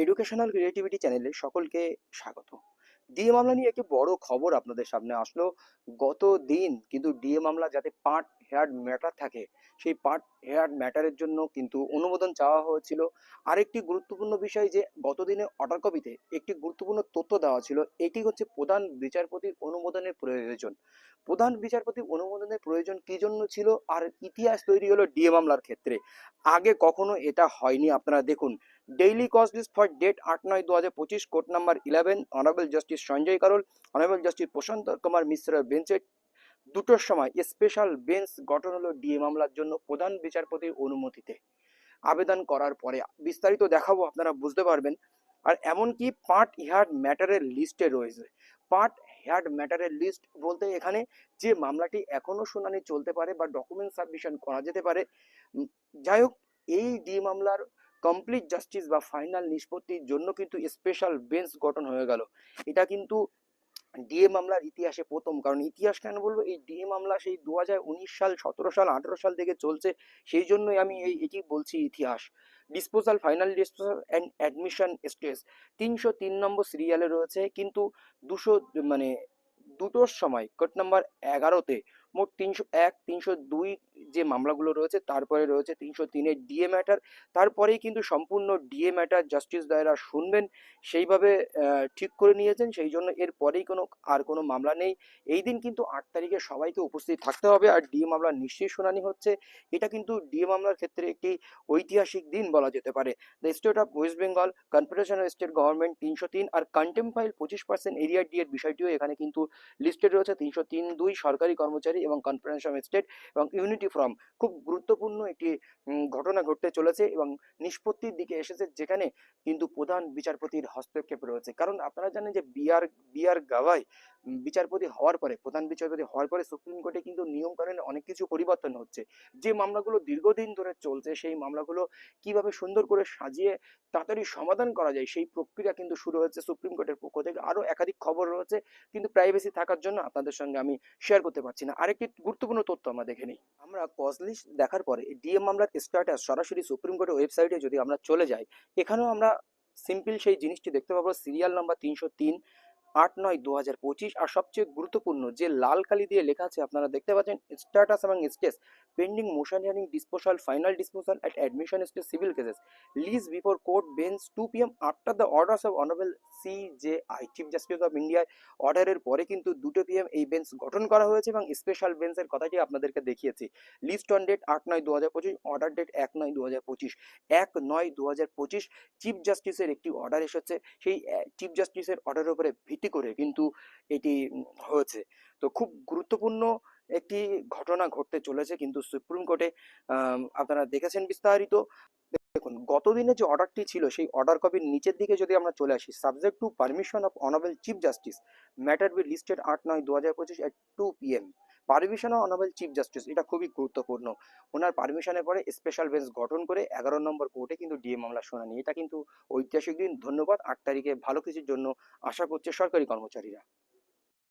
Educational creativity চ্যানেলে সকলকে স্বাগত। ডিএ মামলা নিয়ে একটি বড় খবর আপনাদের সামনে আসলো। গত দিন কিন্তু ডিএ মামলা যাতে পার্ট হেয়ার ম্যাটার থাকে। সেই পার্ট হেয়ার ম্যাটারের জন্য কিন্তু অনুমোদন চাওয়া হয়েছিল। আরেকটি গুরুত্বপূর্ণ বিষয় যে গত দিনে অর্ডার কপিতে একটি গুরুত্বপূর্ণ তথ্য দেওয়া ছিল, এটি হচ্ছে প্রধান বিচারপতির অনুমোদনের প্রয়োজন। প্রধান বিচারপতির অনুমোদনের প্রয়োজন কি জন্য ছিল? আর ইতিহাস তৈরি হলো ডিএ মামলার ক্ষেত্রে। আগে কখনো এটা হয়নি। আপনারা দেখুন daily cause list for date আট নয় দু হাজার পঁচিশ court number eleven honourable justice Sanjay Karol honourable justice Prashant Kumar মিশ্রের বেঞ্চের দুটোর সময় স্পেশাল বেঞ্চ গঠন হলো ডিএ মামলার জন্য প্রধান বিচারপতির অনুমতিতে। আবেদন করার পরে বিস্তারিত দেখাবো, আপনারা বুঝতে পারবেন। আর এমনকি পার্ট হেয়ার ম্যাটারের লিস্টে রয়েছে। পার্ট হেয়ার ম্যাটারের লিস্ট বলতে এখানে যে মামলাটি এখনও শুনানি চলতে পারে বা ডকুমেন্ট সাবমিশন করা যেতে পারে যাই হোক, এই ডিএ মামলার কমপ্লিট জাস্টিস বা ফাইনাল নিষ্পত্তির জন্য কিন্তু স্পেশাল বেঞ্চ গঠন হয়ে গেল। এটা কিন্তু ডিএ মামলার ইতিহাসে প্রথম। কারণ ইতিহাস কেন বলব? এই ডিএ মামলা সেই দু হাজার উনিশ সাল, সতেরো সাল, আঠেরো সাল থেকে চলছে। সেই জন্যই আমি এই, এটি বলছি ইতিহাস। Disposal, final disposal and admission stage. তিনশো তিন নম্বর সিরিয়ালে রয়েছে। কিন্তু দুশো মানে দুটোর সময়, কোর্ট নাম্বার এগারোতে মোট তিনশো এক, তিনশো দুই যে মামলাগুলো রয়েছে, তারপরে রয়েছে তিনশো তিনের ডিএ ম্যাটার তারপরেই কিন্তু সম্পূর্ণ ডিএ ম্যাটার জাস্টিস দায়রা শুনবেন, সেইভাবে ঠিক করে নিয়েছেন, সেই জন্য এর পরেই কোনো, আর কোনো মামলা নেই। এই দিন কিন্তু আট তারিখে সবাইকে উপস্থিত থাকতে হবে, আর ডিএ মামলার নিশ্চয়ই শুনানি হচ্ছে। এটা কিন্তু ডিএ মামলার ক্ষেত্রে একটি ঐতিহাসিক দিন বলা যেতে পারে। The state of west Bengal confederation of state government তিনশো তিন আর কন্টেম ফাইল পঁচিশ পার্সেন্ট এরিয়া ডি এর বিষয়টিও এখানে কিন্তু লিস্টেড রয়েছে। তিনশো তিন দুই সরকারি কর্মচারী এবং কনফারেন্স অফ স্টেট এবং ইউনিটি ফ্রম খুব গুরুত্বপূর্ণ একটি ঘটনা ঘটতে চলেছে এবং নিষ্পত্তির দিকে এসেছে যেখানে কিন্তু প্রধান বিচারপতির হস্তক্ষেপ রয়েছে। কারণ আপনারা জানেন যে বিআর বিআর উম, বিচারপতি হওয়ার পরে প্রধান বিচারপতি হওয়ার পরে সুপ্রিম কোর্টে কিন্তু নিয়ম কানুনে অনেক কিছু পরিবর্তন হচ্ছে। যে মামলাগুলো দীর্ঘদিন ধরে চলছে সেই মামলাগুলো কীভাবে সুন্দর করে সাজিয়ে তাড়াতাড়ি সমাধান করা যায় সেই প্রক্রিয়া কিন্তু শুরু হয়েছে সুপ্রিম কোর্টের পক্ষ থেকে। আরও একাধিক খবর রয়েছে কিন্তু প্রাইভেসি থাকার জন্য আপনাদের সঙ্গে আমি শেয়ার করতে পারছি না। আরেকটি গুরুত্বপূর্ণ তথ্য আমরা দেখে নিই। আমরা কজ লিস্ট দেখার পরে ডিএম মামলার স্ট্যাটাস সরাসরি সুপ্রিম কোর্টের ওয়েবসাইটে যদি আমরা চলে যাই, এখানেও আমরা সিম্পল সেই জিনিসটি দেখতে পাবো। সিরিয়াল নাম্বার তিনশো তিন আট নয় দু হাজার পঁচিশ। আর সবচেয়ে গুরুত্বপূর্ণ যে লাল কালি দিয়ে লেখা আছে, আপনারা দেখতে পাচ্ছেন স্ট্যাটাস এবং stage pending motion hearing disposal final disposal at admission stage civil cases lease before court bench two P M after the orders of honourable C J I chief justice of ইন্ডিয়ার অর্ডারের পরে কিন্তু দুটো P M এই bench গঠন করা হয়েছে এবং স্পেশাল বেঞ্চের কথাটি আপনাদেরকে দেখিয়েছি। লিস্ট অন ডেট আট নয় দু হাজার পঁচিশ অর্ডার ডেট এক নয় দু হাজার পঁচিশ। এক নয় দু হাজার পঁচিশ চিফ জাস্টিসের একটি অর্ডার এসেছে। সেই চিফ জাস্টিসের অর্ডারের উপরে ভিত্তি করে কিন্তু এটি হয়েছে। তো খুব গুরুত্বপূর্ণ একটি ঘটনা ঘটতে চলেছে কিন্তু সুপ্রিম কোর্টে আপনারা দেখেছেন বিস্তারিত। দেখুন, গতদিনে যে অর্ডারটি ছিল, সেই অর্ডার কপির নিচের দিকে যদি আমরা চলে আসি subject to permission of honourable chief justice matter be listed আট নয় দু হাজার পঁচিশ at two PM permission of honourable chief justice এটা খুবই গুরুত্বপূর্ণ। ওনার পারমিশনের পরে স্পেশাল বেঞ্চ গঠন করে এগারো নম্বর কোর্টে কিন্তু ডিএ মামলা শোনানি। এটা কিন্তু ঐতিহাসিক দিন। ধন্যবাদ। আট তারিখে ভালো কিছুর জন্য আশা করছে সরকারি কর্মচারীরা।